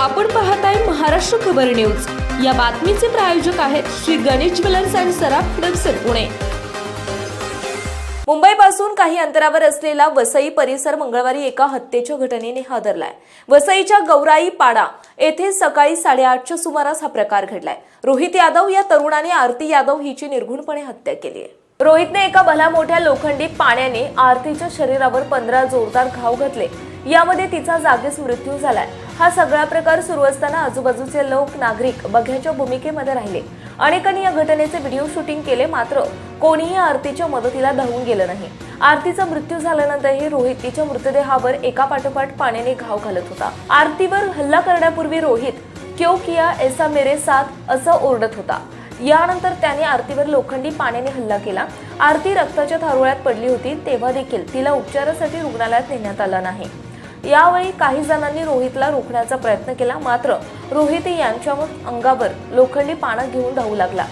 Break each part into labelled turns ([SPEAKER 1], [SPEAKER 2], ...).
[SPEAKER 1] आपण पाहताय महाराष्ट्र खबर न्यूज. या बातमीचे प्रायोजक आहेत श्री गणेश ज्वेलर्स अँड सराफ हडपसर पुणे. मुंबईपासून काही अंतरावर असलेला वसई परिसर मंगळवारी एका हत्येच्या घटनेने हादरलाय. वसईच्या गौराई पाडा येथे सकाळी साडेआठच्या सुमारास हा प्रकार घडलाय. रोहित यादव या तरुणाने आरती यादव हिची निर्घुणपणे हत्या केली आहे. रोहितने एका भल्या मोठ्या लोखंडी पाण्याने आरतीच्या शरीरावर पंधरा जोरदार घाव घातले. यामध्ये तिचा जागीच मृत्यू झालाय. हा सगळा प्रकार सुरू असताना आजूबाजूचे लोक नागरिक बघ्याच्या भूमिकेमध्ये राहिले. अनेकांनी या घटनेचे व्हिडिओ शूटिंग केले मात्र कोणीही आरतीच्या मदतीला धावून गेलं नाही. आरतीचा मृत्यू झाल्यानंतरही रोहित तिच्या मृतदेहावर एका पाठोपाठ पाण्याने घाव घालत होता. आरतीवर हल्ला करण्यापूर्वी रोहित क्यो किया ऐसा मेरे साथ असं ओरडत होता. यानंतर त्याने आरतीवर लोखंडी पाण्याने हल्ला केला. आरती रक्ताच्या थारोळ्यात पडली होती तेव्हा देखील तिला उपचारासाठी रुग्णालयात नेण्यात आलं नाही. यावेळी काही जणांनी रोहितला रोखण्याचा प्रयत्न केला मात्र रोहित यांच्या अंगावर लोखंडी पानं घेऊन धावू लागला.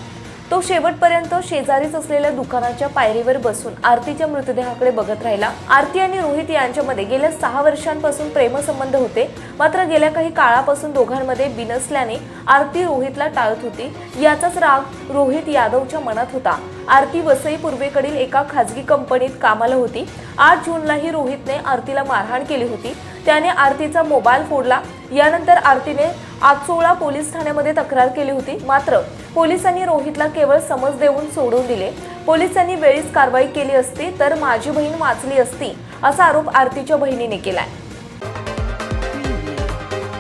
[SPEAKER 1] तो शेवटपर्यंत शेजारीच असलेल्या दुकानाच्या पायरीवर बसून आरतीच्या मृतदेहाकडे बघत राहिला. आरती आणि रोहित यांच्यामध्ये गेल्या सहा वर्षांपासून प्रेमसंबंध होते. मात्र गेल्या काही काळापासून दोघांमध्ये बिनसल्याने आरती रोहितला टाळत होती. याचाच राग रोहित यादवच्या मनात होता. आरती वसई पूर्वेकडील एका खाजगी कंपनीत कामाला होती. आठ जूनलाही रोहितने आरतीला मारहाण केली होती. त्याने आरतीचा मोबाईल फोडला. यानंतर आरतीने आचोळा पोलीस ठाण्यामध्ये तक्रार केली होती. मात्र पोलिसांनी रोहितला केवळ समज देऊन सोडून दिले. पोलिसांनी वेळीच कारवाई केली असती तर माझी बहीण वाचली असती असा आरोप आरतीच्या बहिणीने केलाय.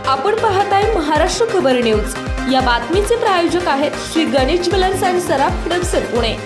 [SPEAKER 1] आपण पाहत आहे महाराष्ट्र खबर न्यूज. या बातमीचे प्रायोजक आहेत श्री गणेश ज्वेलर्स अँड सराफ हडपसर पुणे.